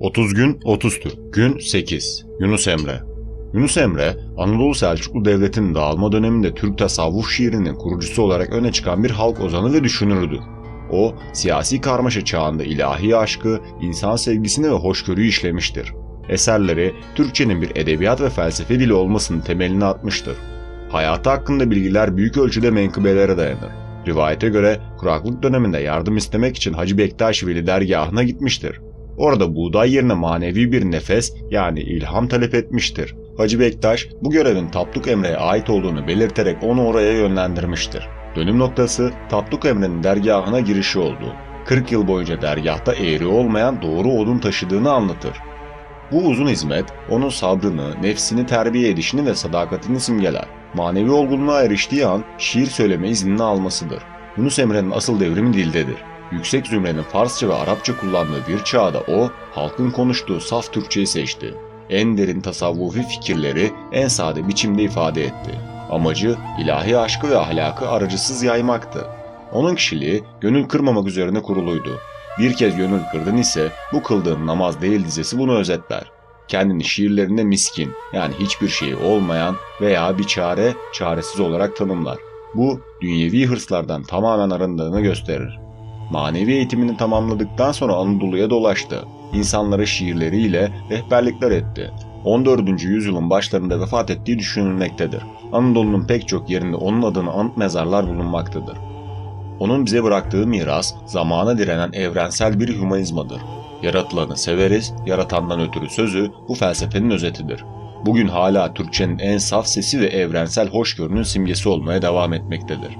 30 gün 30 Türk. Gün 8. Yunus Emre. Yunus Emre, Anadolu Selçuklu Devleti'nin dağılma döneminde Türk tasavvuf şiirinin kurucusu olarak öne çıkan bir halk ozanı ve düşünürdü. O, siyasi karmaşa çağında ilahi aşkı, insan sevgisini ve hoşgörüyü işlemiştir. Eserleri, Türkçenin bir edebiyat ve felsefe dili olmasının temelini atmıştır. Hayatı hakkında bilgiler büyük ölçüde menkıbelere dayanır. Rivayete göre kuraklık döneminde yardım istemek için Hacı Bektaş Veli dergahına gitmiştir. Orada buğday yerine manevi bir nefes yani ilham talep etmiştir. Hacı Bektaş bu görevin Tapduk Emre'ye ait olduğunu belirterek onu oraya yönlendirmiştir. Dönüm noktası Tapduk Emre'nin dergahına girişi oldu. 40 yıl boyunca dergahta eğri olmayan doğru odun taşıdığını anlatır. Bu uzun hizmet onun sabrını, nefsini terbiye edişini ve sadakatini simgeler. Manevi olgunluğa eriştiği an şiir söyleme iznini almasıdır. Yunus Emre'nin asıl devrimi dildedir. Yüksek zümrenin Farsça ve Arapça kullandığı bir çağda o, halkın konuştuğu saf Türkçeyi seçti. En derin tasavvufi fikirleri en sade biçimde ifade etti. Amacı ilahi aşkı ve ahlakı aracısız yaymaktı. Onun kişiliği gönül kırmamak üzerine kuruluydu. Bir kez gönül kırdın ise bu kıldığın namaz değil dizesi bunu özetler. Kendini şiirlerinde miskin yani hiçbir şeyi olmayan veya bir çare çaresiz olarak tanımlar. Bu dünyevi hırslardan tamamen arındığını gösterir. Manevi eğitimini tamamladıktan sonra Anadolu'ya dolaştı. İnsanlara şiirleriyle rehberlikler etti. 14. yüzyılın başlarında vefat ettiği düşünülmektedir. Anadolu'nun pek çok yerinde onun adını anıt mezarlar bulunmaktadır. Onun bize bıraktığı miras, zamana direnen evrensel bir hümanizmadır. Yaratılanı severiz, yaratandan ötürü sözü bu felsefenin özetidir. Bugün hala Türkçenin en saf sesi ve evrensel hoşgörünün simgesi olmaya devam etmektedir.